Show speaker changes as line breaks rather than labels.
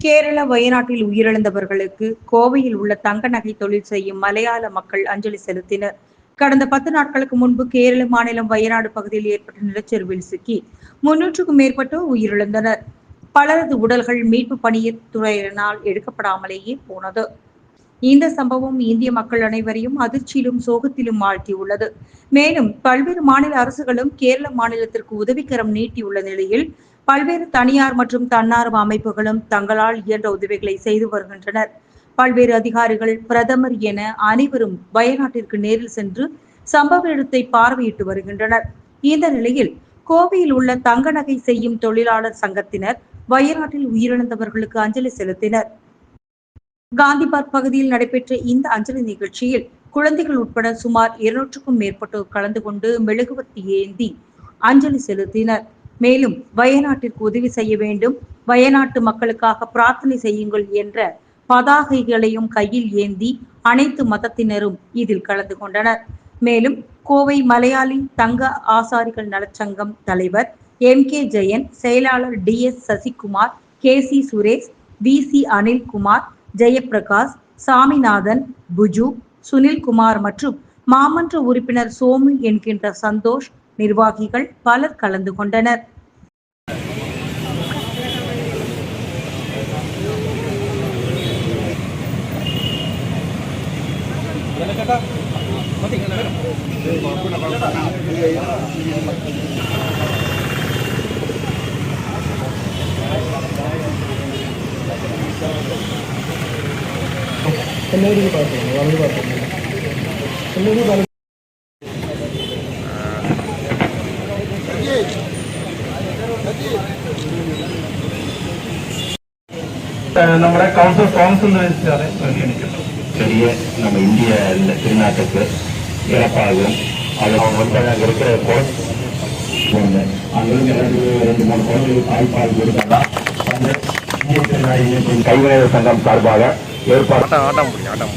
கேரள வயநாட்டில் உயிரிழந்தவர்களுக்கு கோவையில் உள்ள தங்க நகை தொழில் செய்யும் மலையாள மக்கள் அஞ்சலி செலுத்தினர். கடந்த பத்து நாட்களுக்கு முன்பு கேரள மாநிலம் வயநாடு பகுதியில் ஏற்பட்ட நிலச்சரிவில் சிக்கி முன்னூற்றுக்கும் மேற்பட்டோர் உயிரிழந்தனர். பலரது உடல்கள் மீட்பு பணியில் துறையினால் எடுக்கப்படாமலேயே போனது. இந்த சம்பவம் இந்திய மக்கள் அனைவரையும் அதிர்ச்சியிலும் சோகத்திலும் ஆழ்த்தியுள்ளது. மேலும் பல்வேறு மாநில அரசுகளும் கேரள மாநிலத்திற்கு உதவிக்கரம் நீட்டியுள்ள நிலையில் பல்வேறு தனியார் மற்றும் தன்னார்வ அமைப்புகளும் தங்களால் இயன்ற உதவிகளை செய்து வருகின்றனர். பல்வேறு அதிகாரிகள் பிரதமர் என அனைவரும் வயநாட்டிற்கு நேரில் சென்று சம்பவ இடத்தை பார்வையிட்டு வருகின்றனர். இந்த நிலையில் கோவையில் உள்ள தங்க நகை செய்யும் தொழிலாளர் சங்கத்தினர் வயநாட்டில் உயிரிழந்தவர்களுக்கு அஞ்சலி செலுத்தினர். காந்திபாத் பகுதியில் நடைபெற்ற இந்த அஞ்சலி நிகழ்ச்சியில் குழந்தைகள் உட்பட சுமார் இருநூற்றுக்கும் மேற்பட்டோர் கலந்து கொண்டு மெழுகுவர்த்தி ஏந்தி அஞ்சலி செலுத்தினர். மேலும் வயநாட்டிற்கு உதவி செய்ய வேண்டும் வயநாட்டு மக்களுக்காக பிரார்த்தனை செய்யுங்கள் என்ற பதாகைகளையும் கையில் ஏந்தி அனைத்து மதத்தினரும் இதில் கலந்து கொண்டனர். மேலும் கோவை மலையாளி தங்க ஆசாரிகள் நலச்சங்கம் தலைவர் எம் கே ஜெயன் செயலாளர் T S Sasikumar K C Suresh V C Anilkumar Jayaprakash Saminathan Biju Sunilkumar மற்றும் மாமன்ற உறுப்பினர் சோமு என்கின்ற சந்தோஷ் நிர்வாகிகள் பலர் கலந்து கொண்டனர்
എല്ലാവരും பார்த்துருங்க வலது பார்த்துருங்க എല്ലാവരും வலது നമ്മുടെ കൗൺസിൽ കൗൺസിൽ രജിസ്ട്രാറെ പരിഗണിക്കുന്നു
பெரிய நம்ம இந்திய இந்த திருநாட்டுக்கு இழப்பாகும் அது வந்து அங்கே இருக்கிற குழந்தை அங்கிருந்து ரெண்டு ரெண்டு மூணு குழந்தைகள் தாய்ப்பால் கொடுத்தாங்க அந்த இந்திய திருநாட்டின் கைவினைஞர் சங்கம் சார்பாக ஏற்பாடு
ஆட்டம் முடியும் ஆட்டம்